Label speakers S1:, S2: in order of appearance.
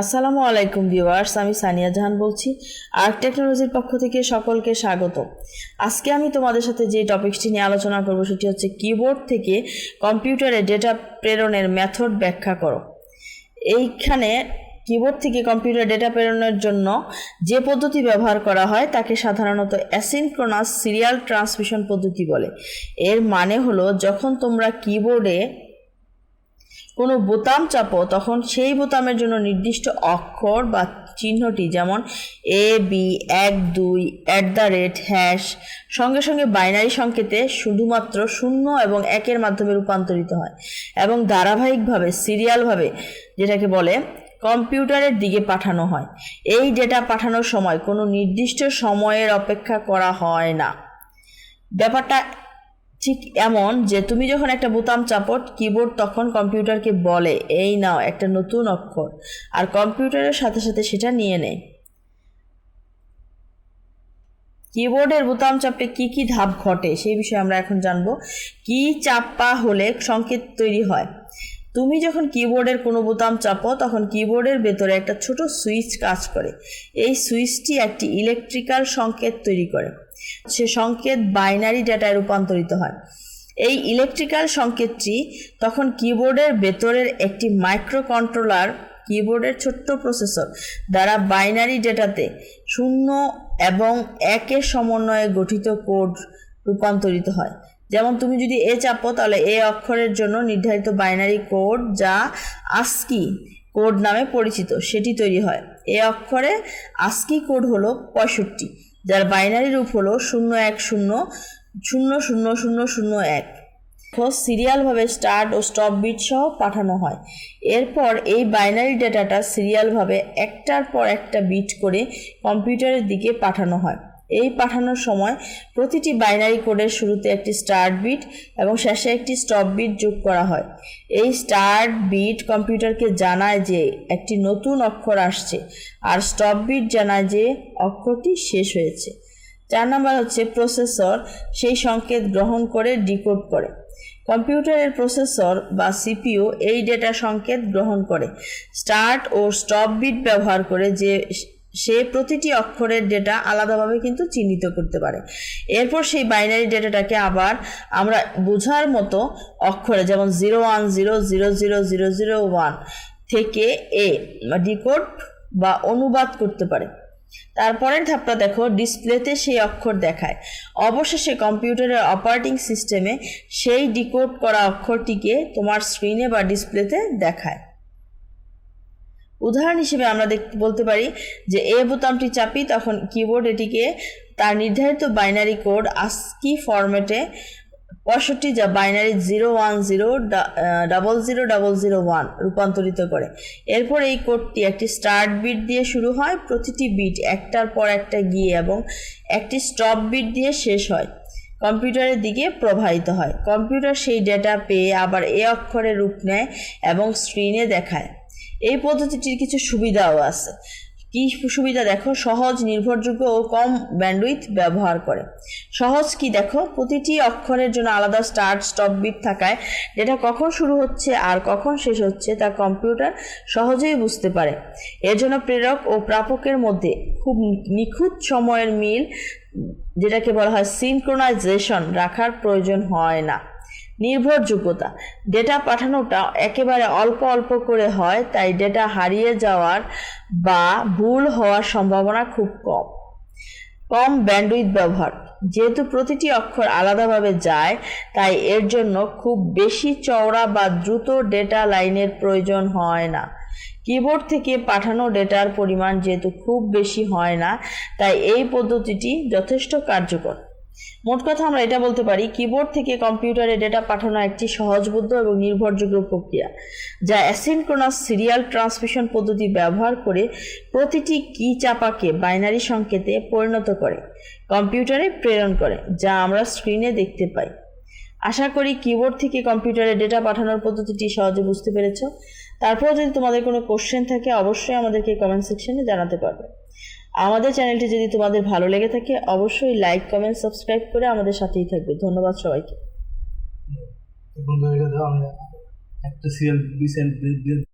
S1: আসসালামু আলাইকুম ভিউয়ার্স, আমি সানিয়া জাহান বলছি আর্ক টেকনোলজির পক্ষ থেকে সকলকে স্বাগত। আজকে আমি তোমাদের সাথে যে টপিকসটি নিয়ে আলোচনা করব সেটি হচ্ছে কিবোর্ড থেকে কম্পিউটারে ডেটা প্রেরণের মেথড ব্যাখ্যা করো। এইখানে কিবোর্ড থেকে কম্পিউটার ডেটা প্রেরণের জন্য যে পদ্ধতি ব্যবহার করা হয় তাকে সাধারণত অ্যাসিনক্রোনাস সিরিয়াল ট্রান্সমিশন পদ্ধতি বলে। এর মানে হলো যখন তোমরা কিবোর্ডে কোনো বোতাম চাপো, তখন সেই বোতামের জন্য নির্দিষ্ট অক্ষর বা চিহ্নটি যেমন এ বি এক, দুই অ্যাট দ্য রেট হ্যাশ সঙ্গে সঙ্গে বাইনারি সংকেতে শুধুমাত্র শূন্য এবং একের মাধ্যমে রূপান্তরিত হয় এবং ধারাবাহিকভাবে সিরিয়ালভাবে যেটাকে বলে কম্পিউটারের দিকে পাঠানো হয়। এই ডেটা পাঠানোর সময় কোনো নির্দিষ্ট সময়ের অপেক্ষা করা হয় না। ব্যাপারটা ঠিক এমন যে তুমি যখন একটা বোতাম চাপট কিবোর্ড তখন কম্পিউটারকে বলে, এই নাও একটা নতুন অক্ষর। আর কম্পিউটারের সাথে সাথে সেটা নিয়ে নেয়। কিবোর্ডের বোতাম চাপলে কি কি ধাপ ঘটে, সেই বিষয়ে আমরা এখন জানব। কি চাপা হলে সংকেত তৈরি হয়? তুমি যখন কিবোর্ডের কোনো বোতাম চাপো, তখন কিবোর্ডের ভেতরে একটা ছোট সুইচ কাজ করে। এই সুইচটি একটি ইলেকট্রিক্যাল সংকেত তৈরি করে। সে সংকেত বাইনারি ডেটায় রূপান্তরিত হয়। এই ইলেকট্রিক্যাল সংকেতটি তখন কিবোর্ডের ভেতরের একটি মাইক্রো কন্ট্রোলার কিবোর্ডের ছোট্ট প্রসেসর দ্বারা বাইনারি ডেটাতে শূন্য এবং একের সমন্বয়ে গঠিত কোড রূপান্তরিত হয়। যেমন তুমি যদি এ চাপো, তাহলে এ অক্ষরের জন্য নির্ধারিত বাইনারি কোড যা আস্কি কোড নামে পরিচিত, সেটি তৈরি হয়। এ অক্ষরে আস্কি কোড হলো পঁয়ষট্টি, যার বাইনারি রূপ হলো শূন্য এক শূন্য শূন্য শূন্য শূন্য শূন্য এক খোঁজ সিরিয়ালভাবে স্টার্ট ও স্টপ বিট সহ পাঠানো হয়। এরপর এই বাইনারি ডেটাটা সিরিয়ালভাবে একটার পর একটা বিট করে কম্পিউটারের দিকে পাঠানো হয়। এই পাঠানোর সময় প্রতিটি বাইনারি কোডের শুরুতে একটি স্টার্ট বিট এবং শেষে একটি স্টপ বিট যোগ করা হয়। এই স্টার্ট বিট কম্পিউটারকে জানায় যে একটি নতুন অক্ষর আসছে আর স্টপ বিট জানায় যে অক্ষরটি শেষ হয়েছে। চার নাম্বার হচ্ছে প্রসেসর সেই সংকেত গ্রহণ করে ডিকোড করে। কম্পিউটারের প্রসেসর বা সিপিও এই ডেটা সংকেত গ্রহণ করে। স্টার্ট ও স্টপ বিট ব্যবহার করে যে সে প্রতিটি অক্ষরের ডেটা আলাদাভাবে কিন্তু চিহ্নিত করতে পারে। এরপর সেই বাইনারি ডেটাটাকে আবার আমরা বোঝার মতো অক্ষরে, যেমন zero one zero zero zero zero zero one থেকে এ ডিকোড বা অনুবাদ করতে পারে। তারপরের ধাপটা দেখো, ডিসপ্লেতে সেই অক্ষর দেখায়। অবশেষে কম্পিউটারের অপারেটিং সিস্টেমে সেই ডিকোড করা অক্ষরটিকে তোমার স্ক্রিনে বা ডিসপ্লেতে দেখায়। উদাহরণ হিসেবে আমরা দেখতে বলতে পারি যে এ বোতামটি চাপি তখন কিবোর্ড এটিকে তার নির্ধারিত বাইনারি কোড আস্কি ফরম্যাটে পঁয়ষট্টি যা binary zero one zero double zero double zero one রূপান্তরিত করে। এরপর এই কোডটি একটি স্টার্ট বিট দিয়ে শুরু হয়, প্রতিটি বিট একটার পর একটা গিয়ে এবং একটি স্টপ বিট দিয়ে শেষ হয়, কম্পিউটারের দিকে প্রবাহিত হয়। কম্পিউটার সেই ডেটা পেয়ে আবার এ অক্ষরে রূপ নেয় এবং স্ক্রিনে দেখায়। এই পদ্ধতিটির কিছু সুবিধাও আছে। কি সুবিধা দেখো? সহজ, নির্ভরযোগ্য ও কম ব্যান্ডউইথ ব্যবহার করে। সহজ কি দেখো? প্রতিটি অক্ষরের জন্য আলাদা স্টার্ট স্টপ বিট থাকায় ডেটা কখন শুরু হচ্ছে আর কখন শেষ হচ্ছে তা কম্পিউটার সহজেই বুঝতে পারে। এর জন্য প্রেরক ও প্রাপকের মধ্যে খুব নিখুঁত সময়ের মিল, যেটাকে বলা হয় সিনক্রোনাইজেশন রাখার প্রয়োজন হয় না। নির্ভরযোগ্যতা ডেটা পাঠানোটা একেবারে অল্প অল্প করে হয়, তাই ডেটা হারিয়ে যাওয়ার বা ভুল হওয়ার সম্ভাবনা খুব কম। কম ব্যান্ডউইথ ব্যবহার। যেহেতু প্রতিটি অক্ষর আলাদাভাবে যায়, তাই এর জন্য খুব বেশি চওড়া বা দ্রুত ডেটা লাইনের প্রয়োজন হয় না। কিবোর্ড থেকে পাঠানো ডেটার পরিমাণ যেহেতু খুব বেশি হয় না, তাই এই পদ্ধতিটি যথেষ্ট কার্যকর। মোট কথা আমরা এটা বলতে পারি কিবোর্ড থেকে কম্পিউটারে ডেটা পাঠানো একটি সহজবোধ্য এবং নির্ভরযোগ্য প্রক্রিয়া, যা অ্যাসিনক্রোনাস সিরিয়াল ট্রান্সমিশন পদ্ধতি ব্যবহার করে প্রতিটি কি চাপাকে বাইনারি সংকেতে পরিণত করে কম্পিউটারে প্রেরণ করে, যা আমরা স্ক্রিনে দেখতে পাই। আশা করি কিবোর্ড থেকে কম্পিউটারে ডেটা পাঠানোর পদ্ধতিটি সহজে বুঝতে পেরেছ। তারপর যদি তোমাদের কোনো কোশ্চেন থাকে, অবশ্যই আমাদেরকে কমেন্ট সেকশনে জানাতে পারবে। আমাদের চ্যানেলটি যদি তোমাদের ভালো লেগে থাকে, অবশ্যই লাইক কমেন্ট সাবস্ক্রাইব করে আমাদের সাথেই থাকবে। ধন্যবাদ সবাইকে।
S2: বন্ধু, এটা দাও আমি একটা সিরিয়াল